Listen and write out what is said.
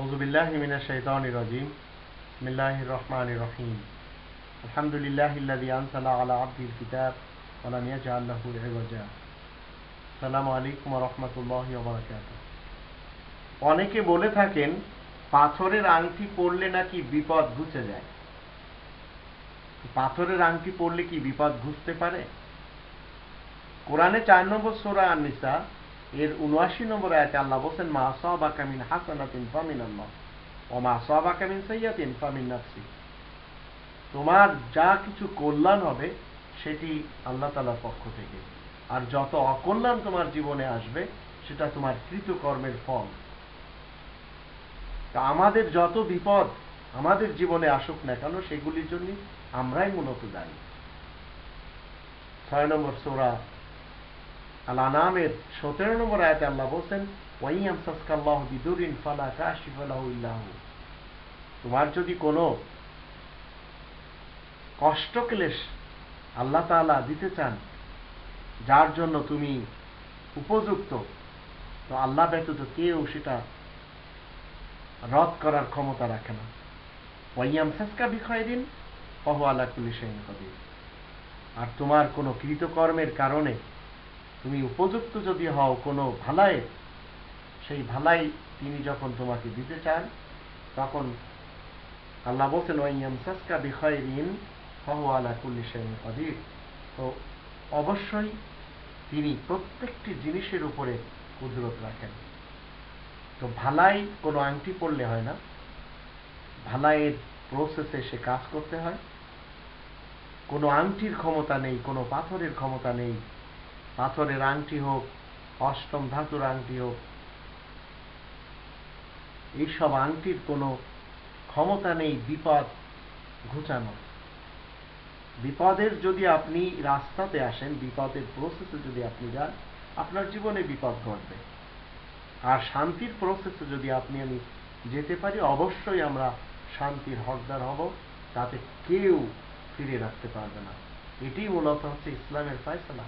অনেকে বলে থাকেন, পাথরের আংটি পড়লে নাকি বিপদ ঘুচে যায়। পাথরের আংটি পড়লে কি বিপদ ঘুষতে পারে? কোরআনে চার নম্বর সোরা আনিসা এর উনআশি নম্বর আয়াতে আল্লাহ বলছেন, মা সাবাকা মিন হাসানাতিন ফামিন আল্লাহ ও মা সাবাকা মিন সাইয়াতিন ফামিন নাফসি। তোমার যা কিছু কল্যাণ হবে, সেটি আল্লাহ তালার পক্ষ থেকে। আর যত অকল্যাণ তোমার জীবনে আসবে, সেটা তোমার কৃতকর্মের ফল। তা আমাদের যত বিপদ আমাদের জীবনে আসুক না কেন, সেগুলির জন্য আমরাই মূলত দায়ী। ছয় নম্বর সোরা সতেরো নম্বর আয়াতে আল্লাহ বলছেন, ওয়াইয়াম সাসকাল্লাহ বিদুরিন ফালা তোমার যদি কোনো কষ্ট ক্লেশ আল্লাহ তাআলা দিতে চান, যার জন্য তুমি উপযুক্ত, তো আল্লাহ ব্যতীত কেউ সেটা রদ করার ক্ষমতা রাখে না। ওয়াইয়াম সাসকা বিষয় দিন কহ আল্লাহ কদির। আর তোমার কোনো কৃতকর্মের কারণে তুমি উপযুক্ত যদি হও কোনো ভালাই সেই ভালাই তিনি যখন তোমাকে দিতে চান, তখন আল্লাহ বলছেন ওয়াইয়াম সাসকা বিষয় ঋণ হহ আলা কুল্লিশেন কদির। তো অবশ্যই তিনি প্রত্যেকটি জিনিসের উপরে কুদরত রাখেন। তো ভালাই কোনো আংটি পড়লে হয় না। ভালাইয়ের প্রসেসে সে কাজ করতে হয়। কোনো আংটির ক্ষমতা নেই, কোনো পাথরের ক্ষমতা নেই পাথরের আংটি হোক, অষ্টম ধাতুর আংটি হোক, এইসব আংটির কোনো ক্ষমতা নেই, বিপদ ঘুচানো। বিপদের যদি আপনি রাস্তাতে আসেন, বিপদের প্রসেসে যদি আপনি যান, আপনার জীবনে বিপদ ঘটবে। আর শান্তির প্রসেসে যদি আপনি আমি যেতে পারি, অবশ্যই আমরা শান্তির হকদার হব, তাতে কেউ ফিরে রাখতে পারবে না। এটি মূলত হচ্ছে ইসলামের ফায়সলা।